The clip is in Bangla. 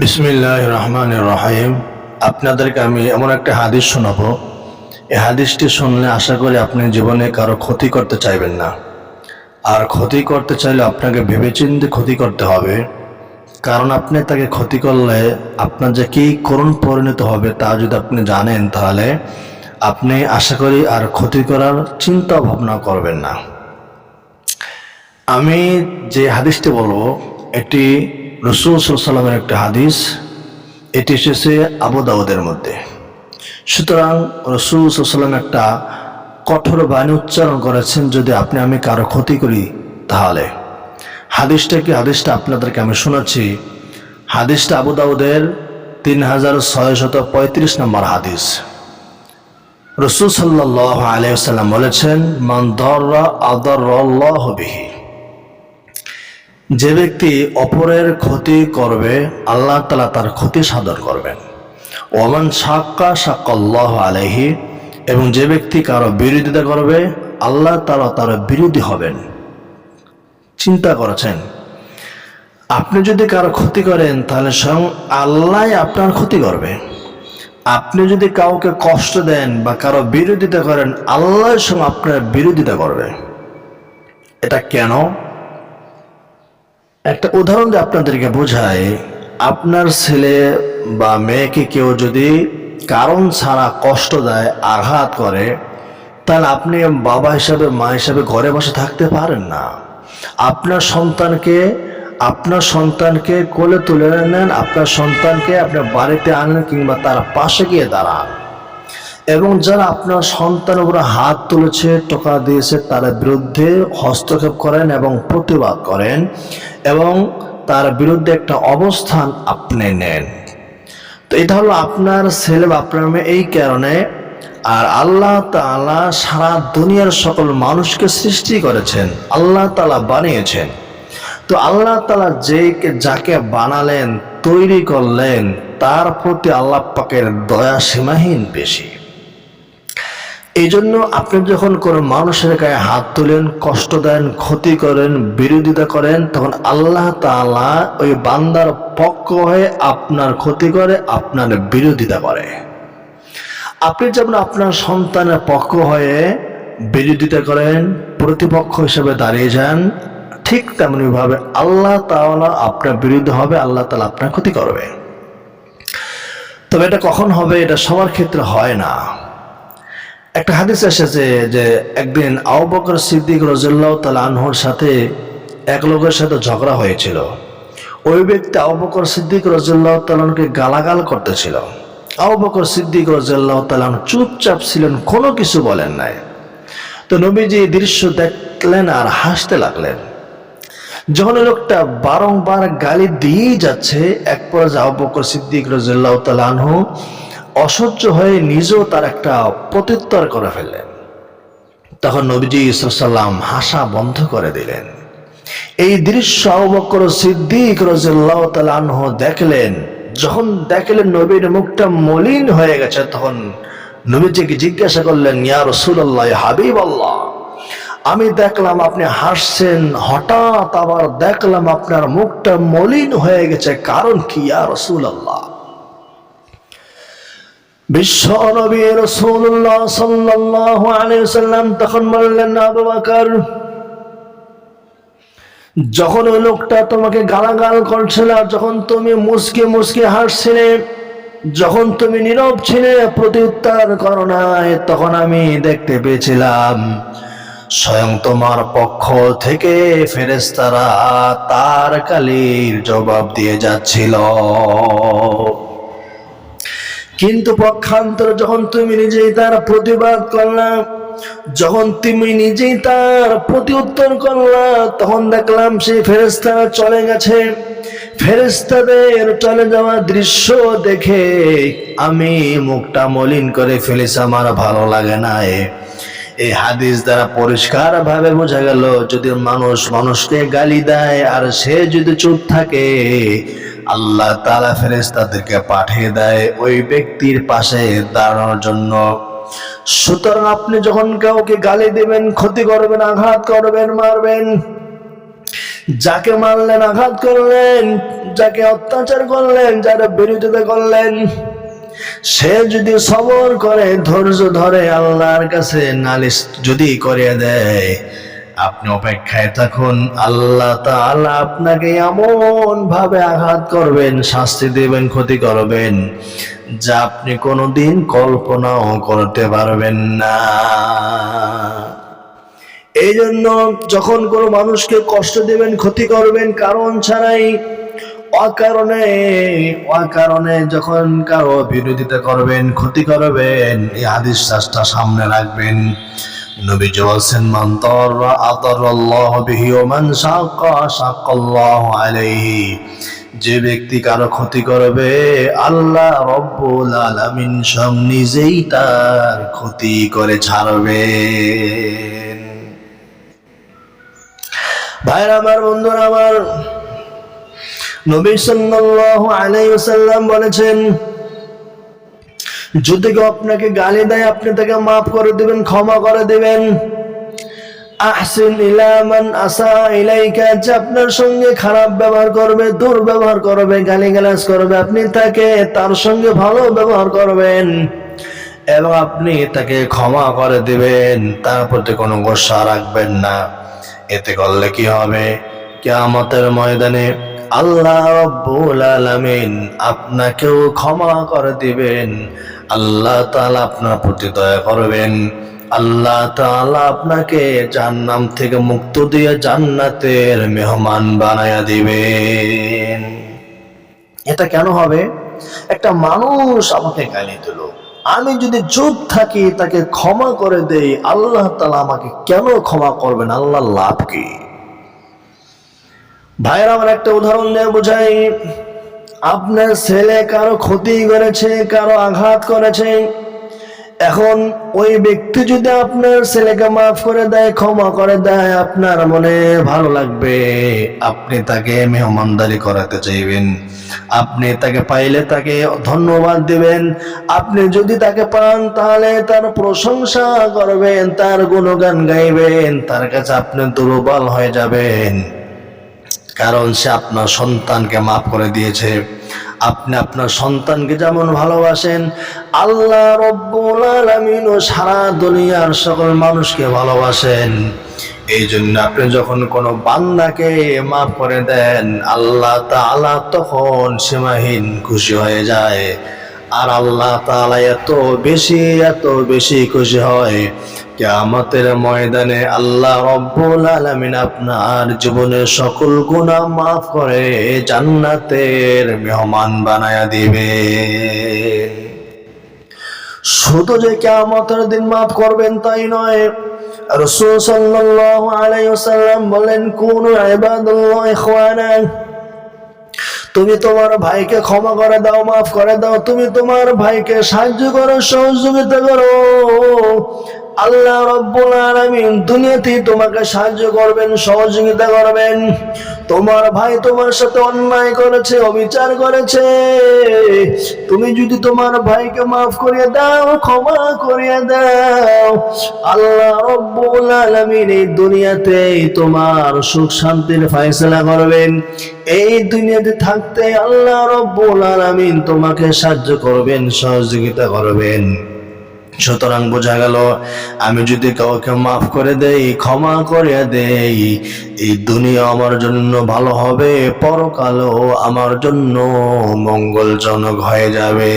বিসমিল্লাহ রহমান রহিম আপনাদেরকে আমি এমন একটা হাদিস শোনাবো। এই হাদিসটি শুনলে আশা করি আপনি জীবনে কারও ক্ষতি করতে চাইবেন না। আর ক্ষতি করতে চাইলে আপনাকে ভেবেচিন্তে ক্ষতি করতে হবে। কারণ আপনি তাকে ক্ষতি করলে আপনার যে কী করুণ পরিণত হবে তা যদি আপনি জানেন তাহলে আপনি আশা করি আর ক্ষতি করার চিন্তা ভাবনা করবেন না। আমি যে হাদিসটি বলব, এটি রসুল একটা হাদিস, এটি এসেছে আবু দাউদের মধ্যে। সুতরাং রসুল সাল্লাম একটা কঠোর বাণী উচ্চারণ করেছেন, যদি আপনি, আমি কারও ক্ষতি করি, তাহলে। হাদিসটা কি? হাদিসটা আপনাদেরকে আমি শোনাচ্ছি। হাদিসটা আবু দাউদের তিন হাজার ছয়শত পঁয়ত্রিশ নম্বর হাদিস। রসুল সাল্লাহ আলিয়াল্লাম বলেছেন, মান দর্রা আদর বিহি। যে ব্যক্তি অপরের ক্ষতি করবে, আল্লাহ তালা তার ক্ষতি সাধন করবেন। ওমান সাক্কা সাক্কাল্লাহ আলহি এবং যে ব্যক্তি কারও বিরোধিতা করবে, আল্লাহ তালা তার বিরোধী হবেন। চিন্তা করেছেন, আপনি যদি কারও ক্ষতি করেন, তাহলে স্বয়ং আল্লাহ আপনার ক্ষতি করবে। আপনি যদি কাউকে কষ্ট দেন বা কারও বিরোধিতা করেন, আল্লাহ সঙ্গে আপনার বিরোধিতা করবে। এটা কেন? একটা উদাহরণ দিয়ে আপনাদেরকে বোঝায় আপনার ছেলে বা মেয়েকে কেউ যদি কারণ ছাড়া কষ্ট দেয়, আঘাত করে, তাহলে আপনি বাবা হিসাবে, মা হিসাবে ঘরে বসে থাকতে পারেন না। আপনার সন্তানকে আপনার সন্তানকে কোলে তুলে নেন, আপনার সন্তানকে আপনার বাড়িতে আনেন কিংবা তার পাশে গিয়ে দাঁড়ান। এবং যারা আপনার সন্তানের উপরে হাত তুলেছে, টোকা দিয়েছে তার বিরুদ্ধে হস্তক্ষেপ করেন এবং প্রতিবাদ করেন এবং তার বিরুদ্ধে একটা অবস্থান আপনি নেন। তো এটা হলো আপনার ছেলে বা আপনার মেয়ে এই কারণে আর আল্লাহ তাআলা সারা দুনিয়ার সকল মানুষকে সৃষ্টি করেছেন, আল্লাহ তালা বানিয়েছেন। তো আল্লাহ তালা যে যাকে বানালেন, তৈরি করলেন, তার প্রতি আল্লাহ পাকের দয়া সীমাহীন বেশি। এই জন্য আপনি যখন কোনো মানুষের গায়ে হাত তোলেন, কষ্ট দেন, ক্ষতি করেন, বিরোধিতা করেন, তখন আল্লাহ তাআলা ওই বান্দার পক্ষ হয়ে আপনার ক্ষতি করে, আপনার বিরোধিতা করে। আপনি যেমন আপনার সন্তানের পক্ষ হয়ে বিরোধিতা করেন, প্রতিপক্ষ হিসেবে দাঁড়িয়ে যান, ঠিক তেমনিভাবে আল্লাহ তাআলা আপনার বিরুদ্ধে হবে, আল্লাহ তালা আপনার ক্ষতি করবে। তবে এটা কখন হবে, এটা সবার ক্ষেত্রে হয় না। একটা হাদিস এসেছে যে একদিন আবু বকর সিদ্দিক রাদিয়াল্লাহু তাআলা আনহুর সাথে এক লোকের সাথে ঝগড়া হয়েছিল। ওই ব্যক্তি আবু বকর সিদ্দিক রাদিয়াল্লাহু তাআলাকে গালাগাল করতেছিল। আবু বকর সিদ্দিক রাদিয়াল্লাহু তাআলা চুপচাপ ছিলেন, কোনো কিছু বলেন নাই। তো নবীজি দৃশ্য দেখলেন আর হাসতে লাগলেন। যখন লোকটা বারংবার গালি দিয়েই যাচ্ছে, এক পর্যায়ে আবু বকর সিদ্দিক রাদিয়াল্লাহু তাআলা আনহু অসহ্য হয়ে নিজেও তার একটা প্রত্যুত্তর করে ফেললেন। তখন নবীজি ইসলাম হাসা বন্ধ করে দিলেন। এই দৃশ্য অবকর সিদ্দিক তালাহ দেখলেন। যখন দেখলেন নবীর মুখটা মলিন হয়ে গেছে, তখন নবীজিকে জিজ্ঞাসা করলেন, ইয়া রসুল্লাহ হাবিব আল্লাহ আমি দেখলাম আপনি হাসছেন, হঠাৎ আবার দেখলাম আপনার মুখটা মলিন হয়ে গেছে, কারণ কি, ইয়া রসুল আল্লাহ তখন বললেন আবু যখন ওই লোকটা তোমাকে গালাগাল করছিল, যখন তুমি মুসকে মুসকে হাসছিলে, যখন তুমি নীরব ছিলে, প্রতি উত্তর করো নাই, তখন আমি দেখতে পেয়েছিলাম, স্বয়ং তোমার পক্ষ থেকে ফেরেস্তারা তার কালির জবাব দিয়ে যাচ্ছিল। কিন্তু পক্ষান্তরে যখন তুমি নিজেই তার প্রতিবাদ করলা, যখন তুমি নিজেই তার প্রতি উত্তর করলা, তখন দেখলাম সেই ফেরেস্তারা চলে গেছে। ফেরেস্তাদের চলে যাওয়ার দৃশ্য দেখে আমি মুখটা মলিন করে ফেলেছি, আমার ভালো লাগে না এই হাদিস দ্বারা পরিষ্কার ভাবে বোঝা গেল, যদি মানুষ মানুষকে গালি দেয় আর সে যদি চুপ থাকে আল্লাহ তালা ফেরেস্তাদেরকে পাঠিয়ে দেয় ওই ব্যক্তির পাশে দাঁড়ানোর জন্য। সুতরাং আপনি যখন কাউকে গালি দেবেন, ক্ষতি করবেন, আঘাত করবেন, মারবেন, যাকে মারলেন, আঘাত করলেন, যাকে অত্যাচার করলেন, যারা বিরোধিতা করলেন, সে যদি সবর করে, ধৈর্য ধরে আল্লাহর কাছে নালিশ যদি করে দেয় আপনি অপেক্ষায় থাকুন, আল্লাহ তাআলা আপনাকে এমন ভাবে আঘাত করবেন, শাস্তি দেবেন, ক্ষতি করবেন, যা আপনি কোনোদিন কল্পনাও করতে পারবেন না। এই জন্য যখন কোনো মানুষকে কষ্ট দেবেন, ক্ষতি করবেন, কারণ ছাড়াই অকারণে অকারণে যখন কারও বিরোধিতা করবেন, ক্ষতি করবেন, এই শাস্ত্রটা সামনে রাখবেন। নবীজি বলছেন মান তাররা আতারাল্লাহু বিহি ওয়া মান শাক্কা, শাক্কাল্লাহু আলাইহি। যে ব্যক্তি কারও ক্ষতি করবে, আল্লাহ রব্বুল আলামিন স্বয়ং নিজেই তার ক্ষতি করে ছাড়বে ভাইরা আমার, বন্ধুরা আমার, নবী সাল্লাল্লাহু আলাইহি ওয়াসাল্লাম বলেছেন যদি কেউ আপনাকে গালি দেয়, আপনি তাকে মাফ করে দেবেন, ক্ষমা করে দেবেন। আহসিন ইলা মান আসা ইলাইকা, যে আপনার সঙ্গে খারাপ ব্যবহার করবে, দুর্ব্যবহার করবে, গালিগালাজ করবে, আপনি তাকে তার সঙ্গে ভালো ব্যবহার করবেন এবং আপনি তাকে ক্ষমা করে দিবেন। তার প্রতি কোনো গোসা রাখবেন না। এতে করলে কি হবে? কিয়ামতের ময়দানে আল্লাহ রব্বুল আলামিন আপনাকেও ক্ষমা করে দিবেন। আল্লাহ তাআলা আপনার প্রতি দয়া করবেন। আল্লাহ তাআলা আপনাকে জান্নাম থেকে মুক্ত দিয়ে জান্নাতের মেহমান বানায়া দিবেন। এটা কেন হবে? একটা মানুষ আমাকে গালি দিল। আমি যদি চুপ থাকি, তাকে ক্ষমা করে দেই। আল্লাহ তাআলা আমাকে কেন ক্ষমা করবেন? আল্লাহ লাভ কি? ভাইয়ের, আমার একটা উদাহরণ দিয়ে বোঝাই। আপনার ছেলে কারও ক্ষতি করেছে, কারও আঘাত করেছে। এখন ওই ব্যক্তি যদি আপনার ছেলেকে মাফ করে দেয়, ক্ষমা করে দেয়, আপনার মনে ভালো লাগবে। আপনি তাকে মেহমানদারি করাতে চাইবেন। আপনি তাকে পাইলে তাকে ধন্যবাদ দিবেন। আপনি যদি তাকে পান, তাহলে তার প্রশংসা করবেন, তার গুণগান গাইবেন, তার কাছে আপনি দুর্বল হয়ে যাবেন। কারণ সে আপনার সন্তানকে মাফ করে দিয়েছে। আপনি আপনার সন্তানকে যেমন ভালোবাসেন, আল্লাহ রব্বুল সারা দুনিয়ার সকল মানুষকে ভালোবাসেন। এই জন্য আপনি যখন কোনো বান্দাকে মাফ করে দেন, আল্লাহ তাআলা তখন সীমাহীন খুশি হয়ে যায়। আর আল্লাহ তাআলা এত বেশি এত বেশি খুশি হয়। কিয়ামতের ময়দানে আল্লাহ রব্বুল আলামিন আপনার জীবনের সকল গুনাহ মাফ করে জান্নাতের মেহমান বানায়া দিবে। শুধু যে কিয়ামতের দিন মাফ করবেন তাই নয়, রাসূল সাল্লাল্লাহু আলাইহি ওয়াসাল্লাম বলেন, কুনু ইবাদাল্লাহ ইখওয়ানা, তুমি তোমার ভাইকে ক্ষমা করে দাও, মাফ করে দাও, তুমি তোমার ভাইকে সাহায্য করো, সহযোগিতা করো। আল্লাহ রব্বুল দুনিয়াতেই তোমাকে সাহায্য করবেন, সহযোগিতা করবেন। তোমার ভাই তোমার সাথে অন্যায় করেছে, অবিচার করেছে। তুমি যদি তোমার ভাইকে মাফ করিয়ে দাও, ক্ষমা করিয়ে দাও, আল্লাহ রব্বুল আলামিন এই দুনিয়াতে তোমার সুখ শান্তির ফয়সালা করবেন। এই দুনিয়াতে থাকতে আল্লাহ রব্বুল আলামিন তোমাকে সাহায্য করবেন, সহযোগিতা করবেন। সুতরাং বোঝা গেল, আমি যদি কাউকে মাফ করে দেই, ক্ষমা করে দেই, এই দুনিয়া আমার জন্য ভালো হবে, পরকালও আমার জন্য মঙ্গলজনক হয়ে যাবে।